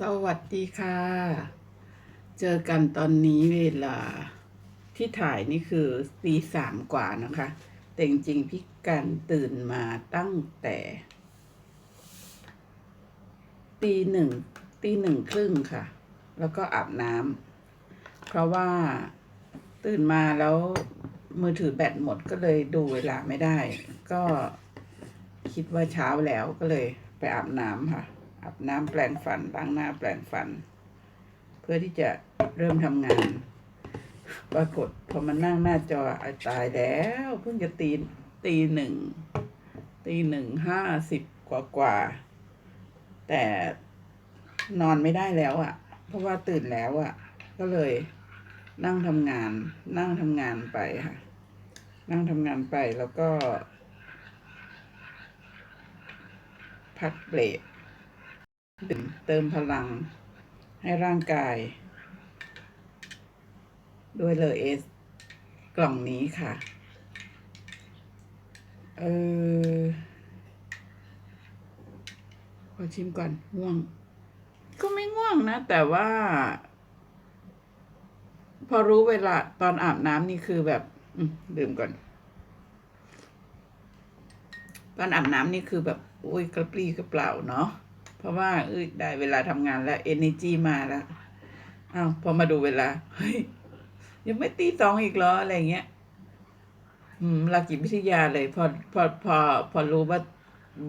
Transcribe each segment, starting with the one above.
สวัสดีค่ะ เจอกันตอนนี้เวลาที่ถ่ายนี่คือตีสามกว่านะคะ แต่จริงๆพี่กันตื่นมาตั้งแต่ตีหนึ่งตีหนึ่งครึ่งค่ะ แล้วก็อาบน้ำเพราะว่าตื่นมาแล้วมือถือแบตหมดก็เลยดูเวลาไม่ได้ ก็คิดว่าเช้าแล้วก็เลยไปอาบน้ำค่ะ อาบน้ำแปรงฟันล้างหน้าแปรงฟัน เพื่อที่จะเริ่มทำงาน ปรากฏพอมานั่งหน้าจออาตายแล้ว เพิ่งจะตีตีหนึ่งตีหนึ่งห้าสิบกว่ากว่า แต่นอนไม่ได้แล้วอะ่ะ เพราะว่าตื่นแล้วอะ่ะ ก็เลยนั่งทำงาน นั่งทำงานไปค่ะ นั่งทำงานไปแล้วก็ พักเบรก เติมพลังให้ร่างกาย ด้วยเลอเอส กล่องนี้ค่ะ เออขอชิมก่อนง่วง ก็ไม่ง่วงนะ แต่ว่า พอรู้เวลาตอนอาบน้ำนี่คือแบบดื่มก่อน ตอนอาบน้ำนี่คือแบบ โอ้ยกระปรี้กระเปล่าเนาะ เพราะว่าเอ้ยได้เวลาทำงานแล้ว energy มาแล้วอ้าวพอมาดูเวลาเฮ้ยยังไม่ตีสองอีกเหรออะไรเงี้ย อืมหลักจิตวิทยาเลย พอพอพอพอรู้ว่า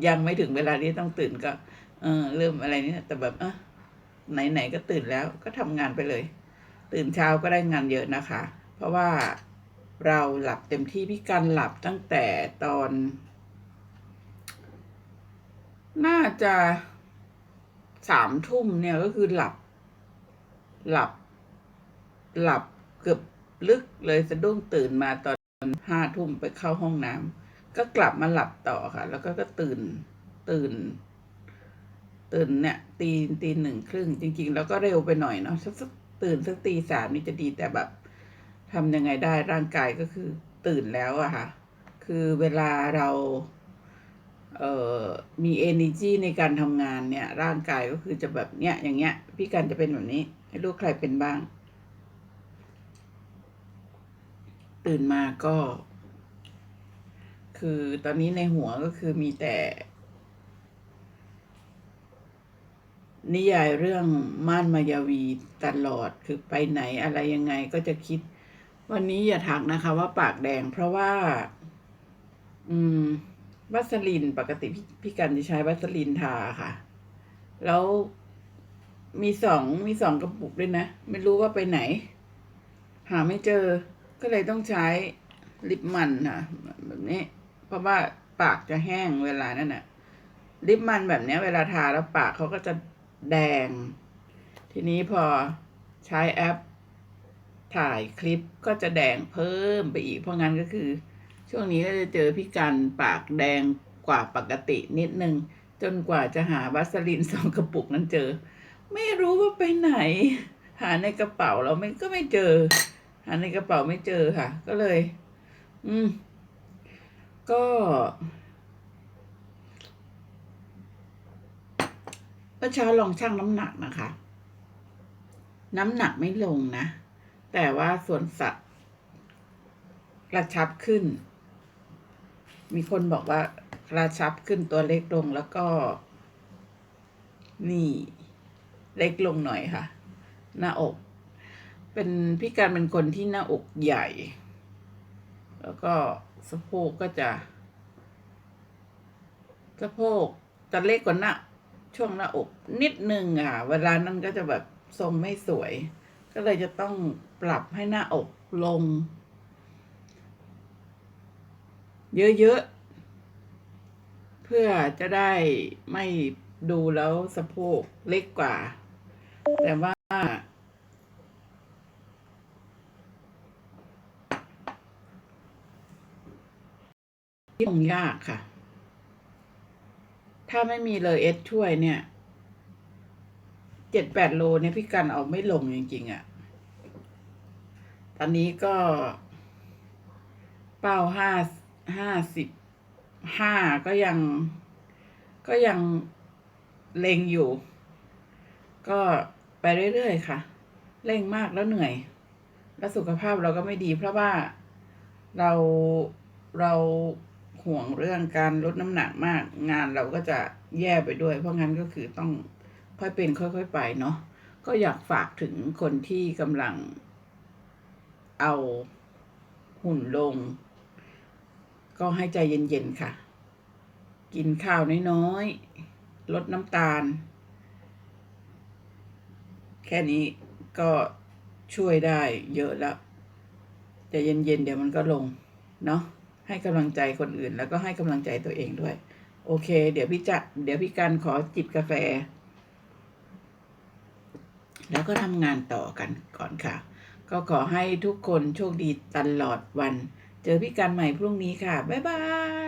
ยังไม่ถึงเวลาที่ต้องตื่นก็ เออเริ่มอะไรนี่แต่แบบเออไหนไหนก็ตื่นแล้วก็ทำงานไปเลย ตื่นเช้าก็ได้งานเยอะนะคะ เพราะว่าเราหลับเต็มที่พี่กันหลับตั้งแต่ตอน น่าจะ สามทุ่มเนี่ยก็คือหลับ หลับ หลับเกือบลึกเลยสะดุ้งตื่นมาตอนห้าทุ่มไปเข้าห้องน้ำก็กลับมาหลับต่อค่ะ แล้วก็ก็ตื่นตื่น ตื่นเนี่ย ตีตีหนึ่งครึ่งจริง ๆ แล้วก็เร็วไปหน่อยเนาะสักตื่นสักตีสามนี่จะดีแต่แบบทำยังไงได้ร่างกายก็คือตื่นแล้วอะค่ะ คือเวลาเรา มี energy ในการทำงานเนี่ย ร่างกายก็คือจะแบบเนี้ย อย่างเงี้ย พี่กันจะเป็นแบบนี้ ให้ลูกใครเป็นบ้าง ตื่นมาก็ คือตอนนี้ในหัวก็คือมีแต่ นิยายเรื่องม่านมายาวีตลอด คือไปไหนอะไรยังไงก็จะคิด วันนี้อย่าทักนะคะว่าปากแดงเพราะว่า อืม วัสลินปกติพี่พี่กันจะใช้วัสลินทาค่ะ แล้วมีสองมีสองกระปุกด้วยนะ ไม่รู้ว่าไปไหน หาไม่เจอ ก็เลยต้องใช้ลิปมันค่ะแบบนี้ เพราะว่าปากจะแห้งเวลานั่นน่ะ ลิปมันแบบนี้เวลาทาแล้วปากเขาก็จะแดง ทีนี้พอใช้แอปถ่ายคลิปก็จะแดงเพิ่มไปอีก เพราะงั้นก็คือ ช่วงนี้ก็จะเจอพี่กันปากแดงกว่าปกตินิดนึง จนกว่าจะหาวัสลินสองกระปุกนั้นเจอ ไม่รู้ว่าไปไหน หาในกระเป๋าเราไม่ก็ไม่เจอ หาในกระเป๋าไม่เจอค่ะ ก็เลย อืม ก็เมื่อเช้าลองชั่งน้ำหนักนะคะ น้ำหนักไม่ลงนะ แต่ว่าส่วนสัตว์กระชับขึ้น มีคนบอกว่ากระชับขึ้นตัวเล็กลงแล้วก็ นี่ เล็กลงหน่อยค่ะ หน้าอก เป็นพี่การเป็นคนที่หน้าอกใหญ่ แล้วก็สะโพกก็จะ สะโพกจะเล็กกว่าหน้าช่วงหน้าอกนิดนึงอะ เวลานั้นก็จะแบบทรงไม่สวย ก็เลยจะต้องปรับให้หน้าอกลง เยอะๆ เพื่อจะได้ไม่ดูแล้วสะโพกเล็กกว่า แต่ว่า ที่ลงยากค่ะ ถ้าไม่มีเลยเอสช่วยเนี่ย เจ็ดแปดโลเนี่ยพี่กันเอาไม่ลงจริงๆอะ่ะ ตอนนี้ก็เป้าห้า ห้าสิบห้าก็ยังก็ยังเลงอยู่ ก็ไปเรื่อยๆค่ะ เร่งมากแล้วเหนื่อย แล้วสุขภาพเราก็ไม่ดี เพราะว่าเราเราห่วงเรื่องการลดน้ำหนักมาก งานเราก็จะแย่ไปด้วย เพราะงั้นก็คือต้องค่อยเป็นค่อย ๆ ไปเนาะก็อยากฝากถึงคนที่กำลังเอาหุ่นลง ก็ให้ใจเย็นๆค่ะ กินข้าวน้อยๆ ลดน้ำตาล แค่นี้ก็ช่วยได้เยอะแล้วใจเย็นๆ เดี๋ยวมันก็ลง เนาะให้กำลังใจคนอื่นแล้วก็ให้กำลังใจตัวเองด้วย โอเค เดี๋ยวพี่จะเดี๋ยวพี่กันขอจิบกาแฟ แล้วก็ทำงานต่อกันก่อนค่ะ ก็ขอให้ทุกคนโชคดีตลอดวัน เจอพี่กันใหม่พรุ่งนี้ค่ะ บ๊ายบาย